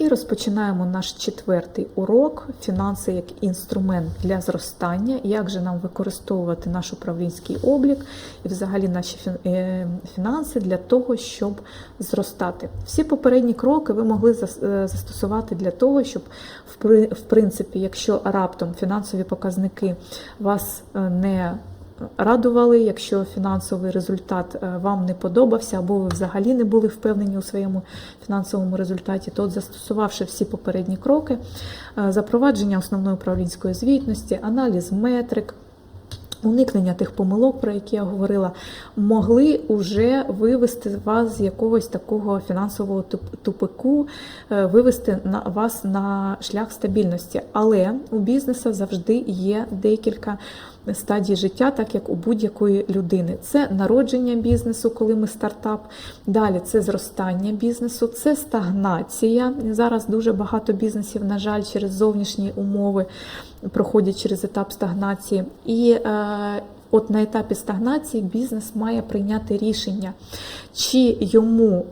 І розпочинаємо наш четвертий урок фінанси як інструмент для зростання, як же нам використовувати наш управлінський облік і взагалі наші е, фінанси для того, щоб зростати. Всі попередні кроки ви могли е, застосувати для того, щоб в принципі, якщо раптом фінансові показники вас е, не радували, якщо фінансовий результат е, вам не подобався, або ви взагалі не були впевнені у своєму фінансовому результаті, то от застосувавши всі попередні кроки, е, запровадження основної управлінської звітності, аналіз метрик. Уникнення тих помилок, про які я говорила, могли уже вивести вас з якогось такого фінансового тупику, е, вивести на вас на шлях стабільності. Але у бізнесу завжди є декілька стадій життя, так як у будь-якої людини. Це народження бізнесу, коли ми стартап. Далі це зростання бізнесу, це стагнація. Зараз дуже багато бізнесів, на жаль, через зовнішні умови проходять через етап стагнації. І е, От на етапі стагнації бізнес має прийняти рішення, чи йому е,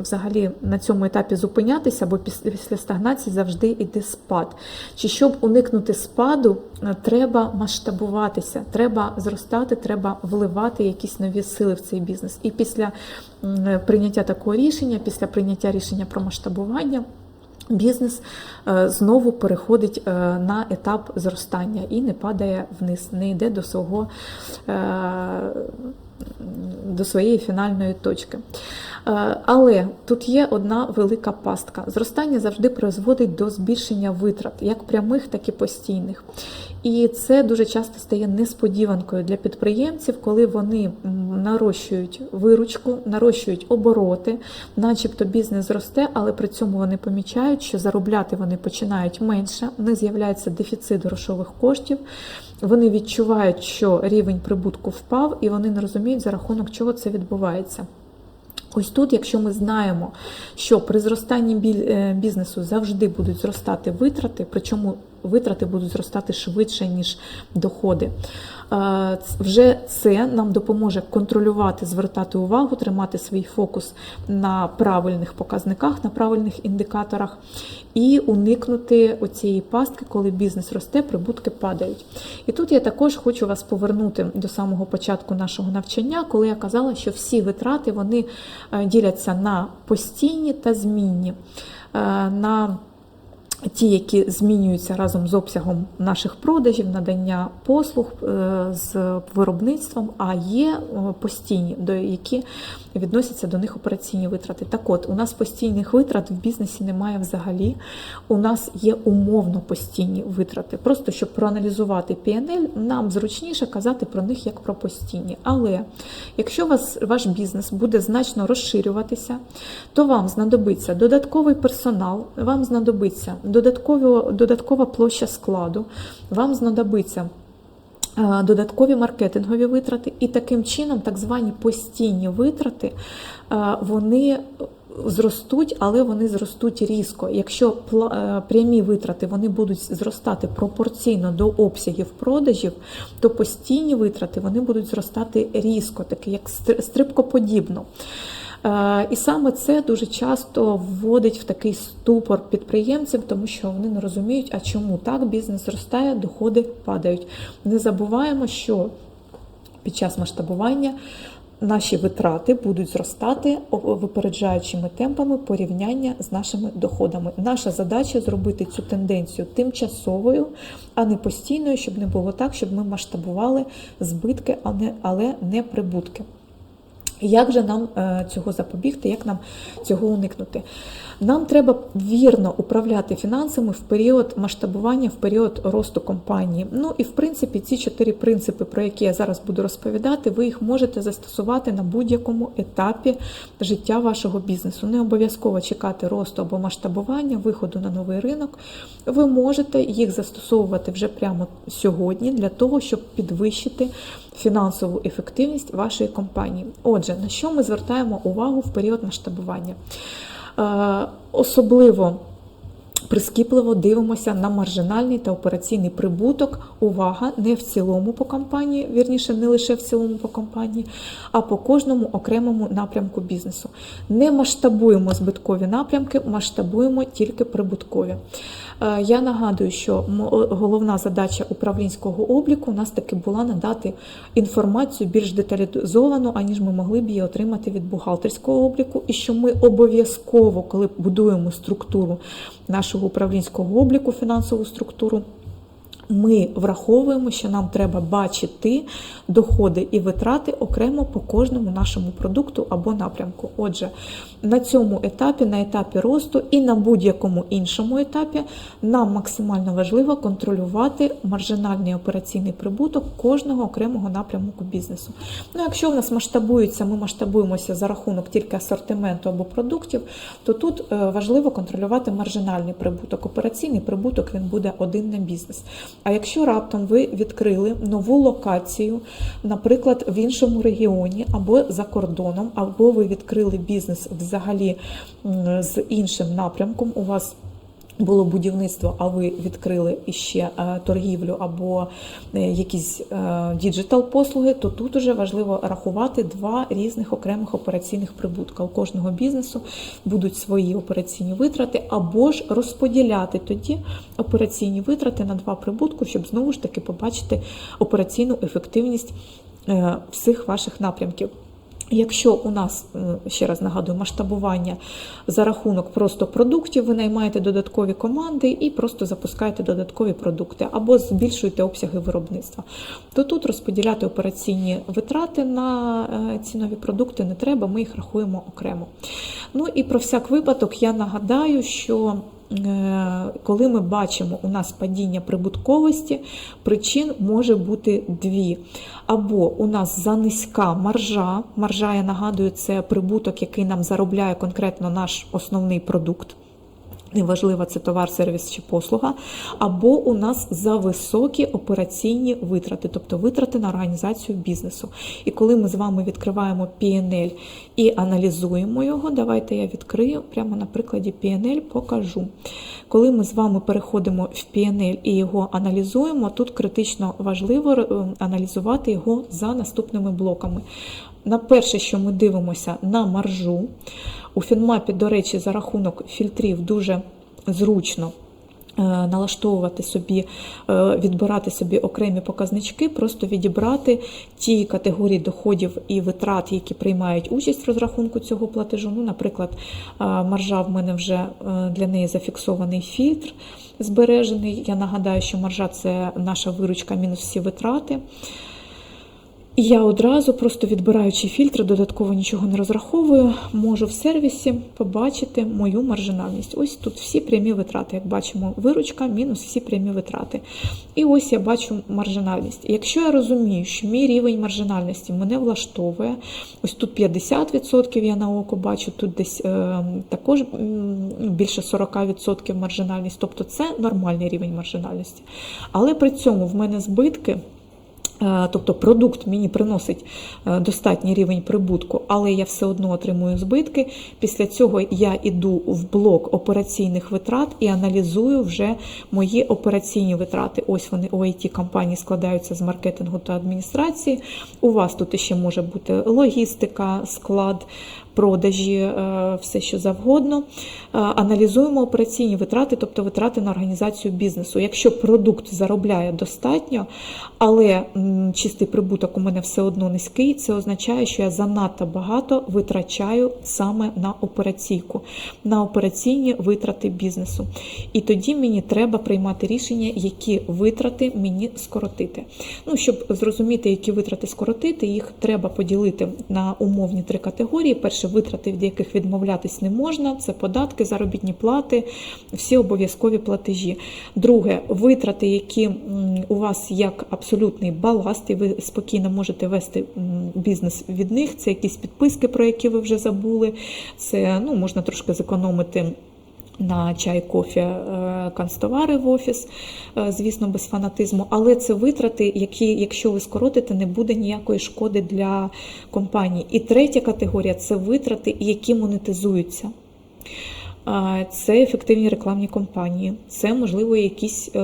взагалі на цьому етапі зупинятися, бо піс- після стагнації завжди йде спад. Чи щоб уникнути спаду, е, треба масштабуватися, треба зростати, треба вливати якісь нові сили в цей бізнес. І після прийняття такого рішення, після прийняття рішення про масштабування. Бізнес е, знову переходить е, на етап зростання і не падає вниз, не йде до свого е, до своєї фінальної точки. Е, Але тут є одна велика пастка. Зростання завжди призводить до збільшення витрат, як прямих, так і постійних. І це дуже часто стає несподіванкою для підприємців, коли вони нарощують виручку, нарощують обороти, начебто бізнес зросте, але при цьому вони помічають, що заробляти вони починають менше, в них з'являється дефіцит грошових коштів. Вони відчувають, що рівень прибутку впав, і вони не розуміють, за рахунок чого це відбувається. Ось тут, якщо ми знаємо, що при зростанні е, бізнесу завжди будуть зростати витрати, причому витрати будуть зростати швидше, ніж доходи. е, Вже це нам допоможе контролювати, звертати увагу, тримати свій фокус на правильних показниках, на правильних індикаторах і уникнути оцієї пастки, коли бізнес росте, прибутки падають. І тут я також хочу вас повернути до самого початку нашого навчання, коли я казала, що всі витрати вони е, діляться на постійні та змінні. Е, На Ті, які змінюються разом з обсягом наших продажів, надання послуг е, з виробництвом, а є е, постійні, до які відносяться до них операційні витрати. Так от, у нас постійних витрат в бізнесі немає взагалі. У нас є умовно постійні витрати. Просто щоб проаналізувати PNL, нам зручніше казати про них як про постійні. Але якщо вас, ваш бізнес буде значно розширюватися, то вам знадобиться додатковий персонал, вам знадобиться додаткова площа складу, вам знадобиться е, додаткові маркетингові витрати, і таким чином так звані постійні витрати е, вони зростуть, але вони зростуть різко. Якщо е, прямі витрати вони будуть зростати пропорційно до обсягів продажів, то постійні витрати вони будуть зростати різко, таки як стр- стрибкоподібно. Е, І саме це дуже часто вводить в такий ступор підприємців, тому що вони не розуміють, а чому так бізнес зростає, доходи падають. Не забуваємо, що під час масштабування наші витрати будуть зростати випереджаючими темпами порівняння з нашими доходами. Наша задача зробити цю тенденцію тимчасовою, а не постійною, щоб не було так, щоб ми масштабували збитки, але не прибутки. Як же нам е, цього запобігти, як нам цього уникнути? Нам треба вірно управляти фінансами в період масштабування, в період росту компанії. Ну і в принципі ці чотири принципи, про які я зараз буду розповідати, ви їх можете застосувати на будь-якому етапі життя вашого бізнесу. Не обов'язково чекати росту або масштабування, виходу на новий ринок. Ви можете їх застосовувати вже прямо сьогодні для того, щоб підвищити фінансову ефективність вашої компанії. Отже, на що ми звертаємо увагу в період масштабування? Е, Особливо Прискіпливо дивимося на маржинальний та операційний прибуток. Увага, не в цілому по компанії, вірніше, не лише в цілому по компанії, а по кожному окремому напрямку бізнесу. Не масштабуємо збиткові напрямки, масштабуємо тільки прибуткові. Е, Я нагадую, що головна задача управлінського обліку у нас таки була надати інформацію більш деталізовану, аніж ми могли б її отримати від бухгалтерського обліку, і що ми обов'язково, коли будуємо структуру нашого управлінського обліку, фінансову структуру. Ми враховуємо, що нам треба бачити доходи і витрати окремо по кожному нашому продукту або напрямку. Отже, на цьому етапі, на етапі росту і на будь-якому іншому етапі нам максимально важливо контролювати маржинальний операційний прибуток кожного окремого напрямку бізнесу. Ну, якщо в нас масштабується, ми масштабуємося за рахунок тільки асортименту або продуктів, то тут е, важливо контролювати маржинальний прибуток. Операційний прибуток він буде один на бізнес. А якщо раптом ви відкрили нову локацію, наприклад, в іншому регіоні або за кордоном, або ви відкрили бізнес взагалі з іншим напрямком, у вас було будівництво, а ви відкрили іще е, торгівлю або е, якісь діджитал послуги, то тут уже важливо рахувати два різних окремих операційних прибутка. У кожного бізнесу будуть свої операційні витрати, або ж розподіляти тоді операційні витрати на два прибутку, щоб знову ж таки побачити операційну ефективність е, всіх ваших напрямків. Якщо у нас, е, ще раз нагадую, масштабування за рахунок просто продуктів, ви наймаєте додаткові команди і просто запускаєте додаткові продукти або збільшуєте обсяги виробництва, то тут розподіляти операційні витрати на цінові ці нові продукти не треба, ми їх рахуємо окремо. Ну і про всяк випадок я нагадаю, що е, коли ми бачимо у нас падіння прибутковості, причин може бути дві. Або у нас занизька маржа. Маржа, я нагадую, це прибуток, який нам заробляє конкретно наш основний продукт. Неважливо, це товар, сервіс чи послуга, або у нас за високі операційні витрати, тобто витрати на організацію бізнесу. І коли ми з вами відкриваємо PNL і аналізуємо його, давайте я відкрию прямо на прикладі PNL покажу. Коли ми з вами переходимо в PNL і його аналізуємо, тут критично важливо е, аналізувати його за наступними блоками. На перше, що ми дивимося на маржу. У Фінмапі, до речі, за рахунок фільтрів дуже зручно е, налаштовувати собі, е, відбирати собі окремі показнички, просто відібрати ті категорії доходів і витрат, які приймають участь в розрахунку цього платежу. Ну, Наприклад, е, маржа в мене вже для неї зафіксований фільтр збережений. Я нагадаю, що маржа це наша виручка мінус всі витрати. І я одразу, просто відбираючи фільтри, додатково нічого не розраховую, можу в сервісі побачити мою маржинальність. Ось тут всі прямі витрати. Як бачимо, виручка мінус всі прямі витрати. І ось я бачу маржинальність. Якщо я розумію, що мій рівень маржинальності мене влаштовує, ось тут 50% я на око бачу, тут десь е, також більше 40% маржинальність, тобто це нормальний рівень маржинальності. Але при цьому в мене збитки. Е, Тобто продукт мені приносить е, достатній рівень прибутку, але я все одно отримую збитки. Після цього я йду в блок операційних витрат і аналізую вже мої операційні витрати. Ось вони у it компанії складаються з маркетингу та адміністрації. У вас тут ще може бути логістика, склад. Продажі, е, все що завгодно. Е, Аналізуємо операційні витрати, тобто витрати на організацію бізнесу. Якщо продукт заробляє достатньо, але чистий прибуток у мене все одно низький, це означає, що я занадто багато витрачаю саме на операційку, на операційні витрати бізнесу. І тоді мені треба приймати рішення, які витрати мені скоротити. Ну, щоб зрозуміти, які витрати скоротити, їх треба поділити на умовні три категорії. Перше витрати, від яких відмовлятись не можна, це податки, заробітні плати, всі обов'язкові платежі. Друге, витрати, які у вас як абсолютний баласт, і ви спокійно можете вести бізнес від них. Це якісь підписки, про які ви вже забули. Це ну, можна трошки зекономити. На чай, кофе, е, канцтовари в офіс, е, звісно, без фанатизму, але це витрати, які, якщо ви скоротите, не буде ніякої шкоди для компанії. І третя категорія це витрати, які монетизуються. Це ефективні рекламні кампанії, це можливо якісь е,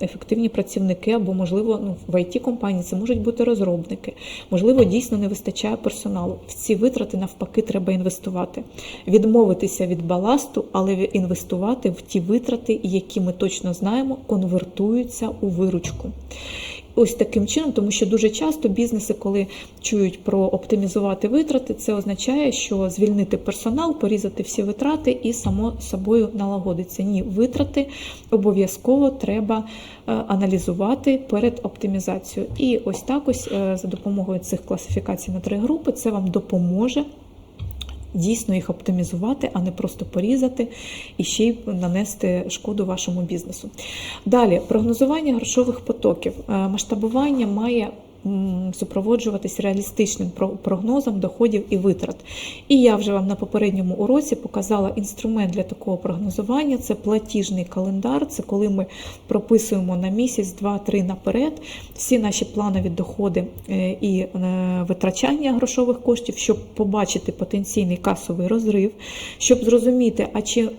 ефективні працівники, або можливо ну, в it компанії це можуть бути розробники. Можливо, дійсно не вистачає персоналу. В ці витрати навпаки треба інвестувати, відмовитися від баласту, але інвестувати в ті витрати, які ми точно знаємо, конвертуються у виручку. Ось таким чином, тому що дуже часто бізнеси, коли чують про оптимізувати витрати, це означає, що звільнити персонал, порізати всі витрати і само собою налагодиться. Ні, витрати обов'язково треба е, аналізувати перед оптимізацією. І ось так ось е, за допомогою цих класифікацій на три групи це вам допоможе. Дійсно їх оптимізувати, а не просто порізати і ще й нанести шкоду вашому бізнесу. Далі прогнозування грошових потоків. Е, Масштабування має супроводжуватись реалістичним про- прогнозом доходів і витрат. І я вже вам на попередньому уроці показала інструмент для такого прогнозування. Це платіжний календар. Це коли ми прописуємо на місяць, два-три наперед всі наші планові доходи е, і е, витрачання грошових коштів, щоб побачити потенційний касовий розрив, щоб зрозуміти, а чи е,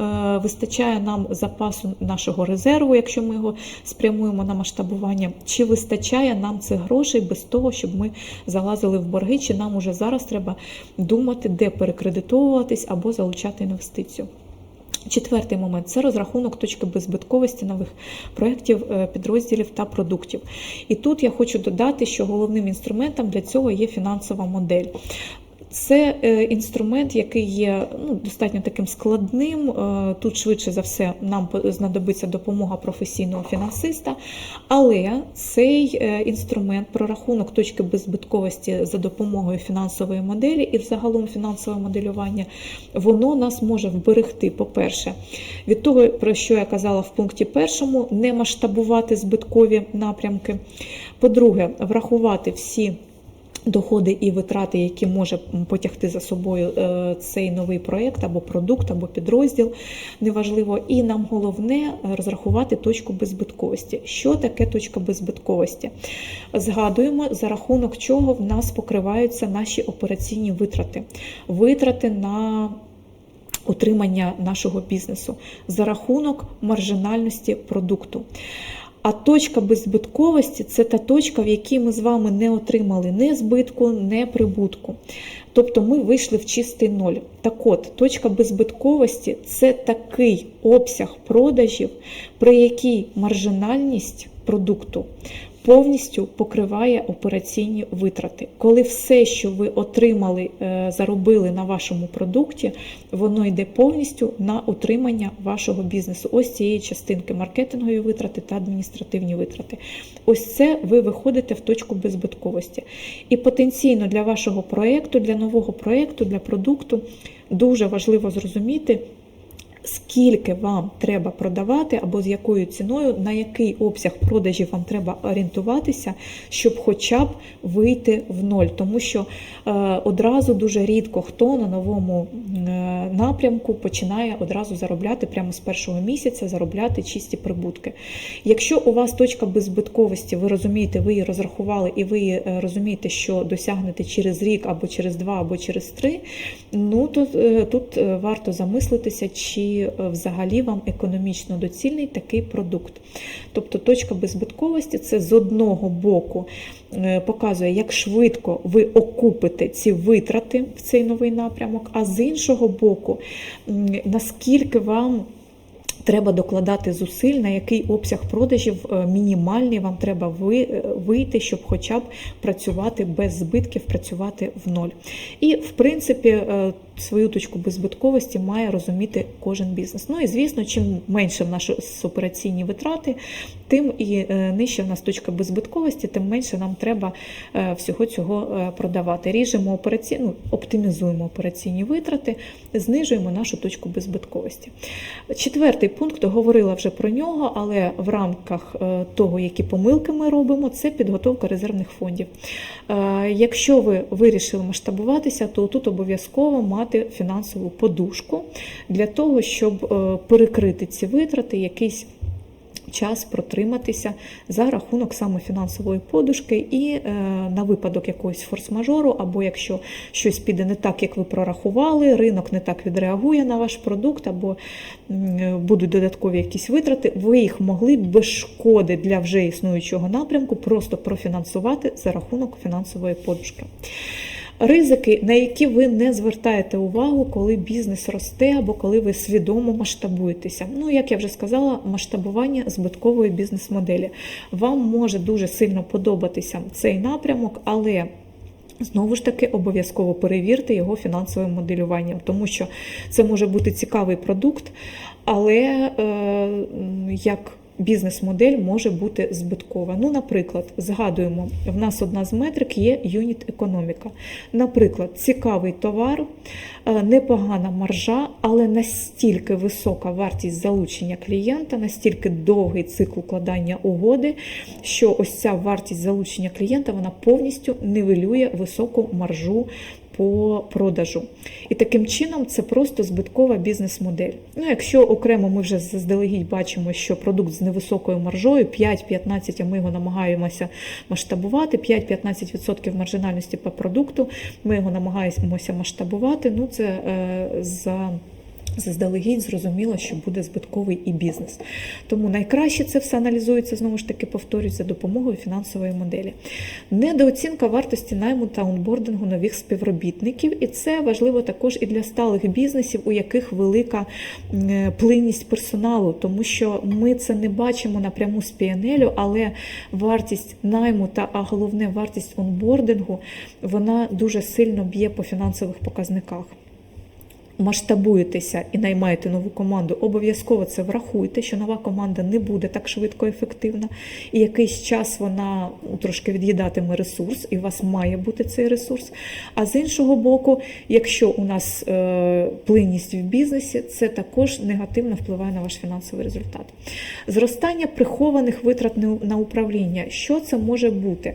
вистачає нам запасу нашого резерву, якщо ми його спрямуємо на масштабування, чи вистачає нам цих грошей без того, щоб ми залазили в борги, чи нам уже зараз треба думати, де перекредитовуватись або залучати інвестицію. Четвертий момент це розрахунок точки беззбитковості нових проєктів, е, підрозділів та продуктів. І тут я хочу додати, що головним інструментом для цього є фінансова модель. Це е, інструмент, який є ну, достатньо таким складним. Е, Тут швидше за все нам знадобиться допомога професійного фінансиста, але цей е, інструмент, прорахунок точки беззбитковості за допомогою фінансової моделі і взагалом фінансове моделювання, воно нас може вберегти, по-перше, від того, про що я казала в пункті першому, не масштабувати збиткові напрямки. По-друге, врахувати всі. Доходи і витрати, які може потягти за собою е, цей новий проєкт або продукт, або підрозділ, неважливо. І нам головне розрахувати точку беззбитковості. Що таке точка беззбитковості? Згадуємо, за рахунок чого в нас покриваються наші операційні витрати. Витрати на утримання нашого бізнесу за рахунок маржинальності продукту. А точка беззбитковості це та точка, в якій ми з вами не отримали ні збитку, ні прибутку. Тобто ми вийшли в чистий ноль. Так от, точка беззбитковості це такий обсяг продажів, при якій маржинальність продукту повністю покриває операційні витрати. Коли все, що ви отримали, е, заробили на вашому продукті, воно йде повністю на утримання вашого бізнесу. Ось цієї частинки маркетингові витрати та адміністративні витрати. Ось це ви виходите в точку беззбитковості. І потенційно для вашого проєкту, для нового проєкту, для продукту дуже важливо зрозуміти. Скільки вам треба продавати, або з якою ціною, на який обсяг продажів вам треба орієнтуватися, щоб хоча б вийти в ноль. Тому що е, одразу дуже рідко хто на новому е, напрямку починає одразу заробляти прямо з першого місяця, заробляти чисті прибутки. Якщо у вас точка беззбитковості, ви розумієте, ви її розрахували, і ви е, розумієте, що досягнете через рік, або через два, або через три, ну то е, тут е, варто замислитися, чи е, взагалі вам економічно доцільний такий продукт. Тобто точка беззбитковості це з одного боку е, показує, як швидко ви окупите ці витрати в цей новий напрямок, а з іншого боку, наскільки вам треба докладати зусиль, на який обсяг продажів е, мінімальний вам треба вийти, щоб хоча б працювати без збитків, працювати в ноль. І, в принципі, свою точку беззбитковості має розуміти кожен бізнес. Ну і звісно, чим менше в наші операційні витрати, тим і е, нижче в нас точка беззбитковості, тим менше нам треба е, всього цього е, продавати. Ріжемо операційну, оптимізуємо операційні витрати, знижуємо нашу точку беззбитковості. Четвертий пункт говорила вже про нього, але в рамках того, які помилки ми робимо, це підготовка резервних фондів. Якщо ви вирішили масштабуватися, то тут обов'язково мати фінансову подушку для того, щоб е, перекрити ці витрати, якийсь час протриматися за рахунок саме фінансової подушки, і е, на випадок якогось форс-мажору, або якщо щось піде не так, як ви прорахували, ринок не так відреагує на ваш продукт, або м, будуть додаткові якісь витрати, ви їх могли без шкоди для вже існуючого напрямку просто профінансувати за рахунок фінансової подушки. Ризики, на які ви не звертаєте увагу, коли бізнес росте або коли ви свідомо масштабуєтеся. Ну, як я вже сказала, масштабування збиткової бізнес-моделі. Вам може дуже сильно подобатися цей напрямок, але Знову ж таки, обов'язково перевірте його фінансовим моделюванням, тому що це може бути цікавий продукт, але е, як бізнес-модель може бути збиткова. Ну, наприклад, згадуємо, в нас одна з метрик є юніт економіка. Наприклад, цікавий товар, е, непогана маржа, але настільки висока вартість залучення клієнта, настільки довгий цикл укладання угоди, що ось ця вартість залучення клієнта вона повністю нивелює високу маржу по продажу. І таким чином це просто збиткова бізнес-модель. Ну, якщо окремо ми вже заздалегідь бачимо, що продукт з невисокою маржою 5-15, а ми його намагаємося масштабувати, 5-15% маржинальності по продукту, ми його намагаємося масштабувати. Ну, це е, за Заздалегідь зрозуміло, що буде збитковий і бізнес. Тому найкраще це все аналізується, знову ж таки, повторюсь, за допомогою фінансової моделі. Недооцінка вартості найму та онбордингу нових співробітників, і це важливо також і для сталих бізнесів, у яких велика плинність персоналу, тому що ми це не бачимо напряму з PNL, але вартість найму та а головне вартість онбордингу, вона дуже сильно б'є по фінансових показниках масштабуєтеся і наймаєте нову команду, обов'язково це врахуйте, що нова команда не буде так швидко ефективна, і якийсь час вона трошки від'їдатиме ресурс, і у вас має бути цей ресурс. А з іншого боку, якщо у нас е, плинність в бізнесі, це також негативно впливає на ваш фінансовий результат. Зростання прихованих витрат на- на управління. Що це може бути?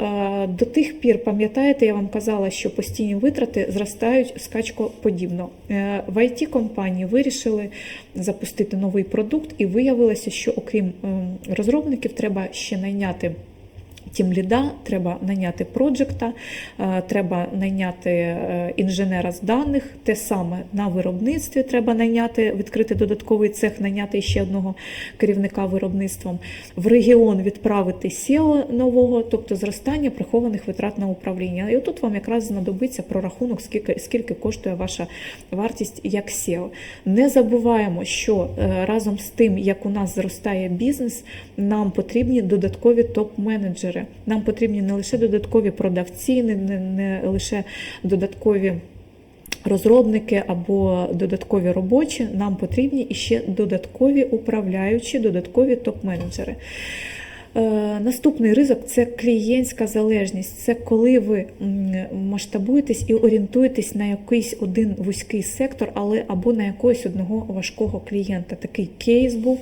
Е, До тих пір, пам'ятаєте, я вам казала, що постійні витрати зростають скачкоподібно. Е, В it компанії вирішили запустити новий продукт, і виявилося, що окрім ем, розробників, треба ще найняти. Тімліда, треба найняти проджекта, е, треба найняти е, інженера з даних. Те саме на виробництві треба найняти, відкрити додатковий цех, найняти ще одного керівника виробництвом. В регіон відправити SEO нового, тобто зростання прихованих витрат на управління. І отут вам якраз знадобиться прорахунок, скільки, скільки коштує ваша вартість як SEO. Не забуваємо, що е, разом з тим, як у нас зростає бізнес, нам потрібні додаткові топ-менеджери. Нам потрібні не лише додаткові продавці, не, не, не лише додаткові. Розробники або додаткові робочі, нам потрібні іще додаткові управляючі, додаткові топ-менеджери. Е, Наступний ризик це клієнтська залежність. Це коли ви масштабуєтесь і орієнтуєтесь на якийсь один вузький сектор, але або на якогось одного важкого клієнта. Такий кейс був,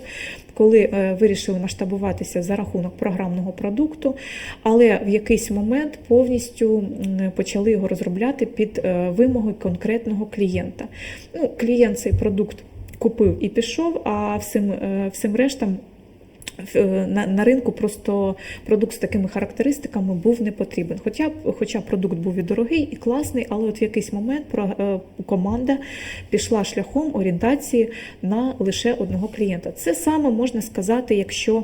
коли е, вирішили масштабуватися за рахунок програмного продукту, але в якийсь момент повністю почали його розробляти під е, вимоги конкретного клієнта. Ну, клієнт цей продукт купив і пішов, а всім, всім рештам на, на ринку просто продукт з такими характеристиками був не потрібен. Хоча, хоча продукт був і дорогий, і класний, але от в якийсь момент е, команда пішла шляхом орієнтації на лише одного клієнта. Це саме можна сказати, якщо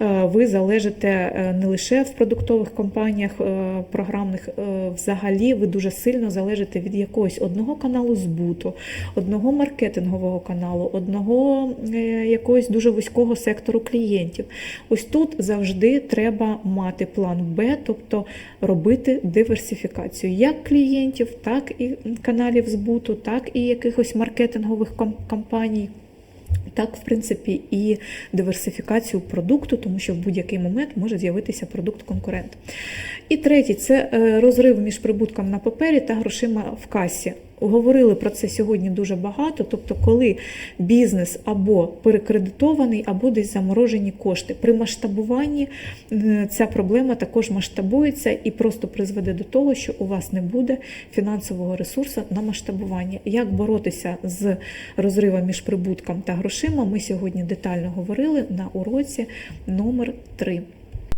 е, ви залежите е, не лише в продуктових компаніях е, програмних, е, взагалі ви дуже сильно залежите від якогось одного каналу збуту, одного маркетингового каналу, одного е, якогось дуже вузького сектору клієнтів. Ось тут завжди треба мати план Б, тобто робити диверсифікацію як клієнтів, так і каналів збуту, так і якихось маркетингових ком- компаній. Так, в принципі, і диверсифікацію продукту, тому що в будь-який момент може з'явитися продукт-конкурент. І третє це е, розрив між прибутком на папері та грошима в касі. Говорили про це сьогодні дуже багато. Тобто, коли бізнес або перекредитований, або десь заморожені кошти. При масштабуванні е, ця проблема також масштабується і просто призведе до того, що у вас не буде фінансового ресурсу на масштабування. Як боротися з розривом між прибутком та грошима, ми сьогодні детально говорили на уроці номер 3.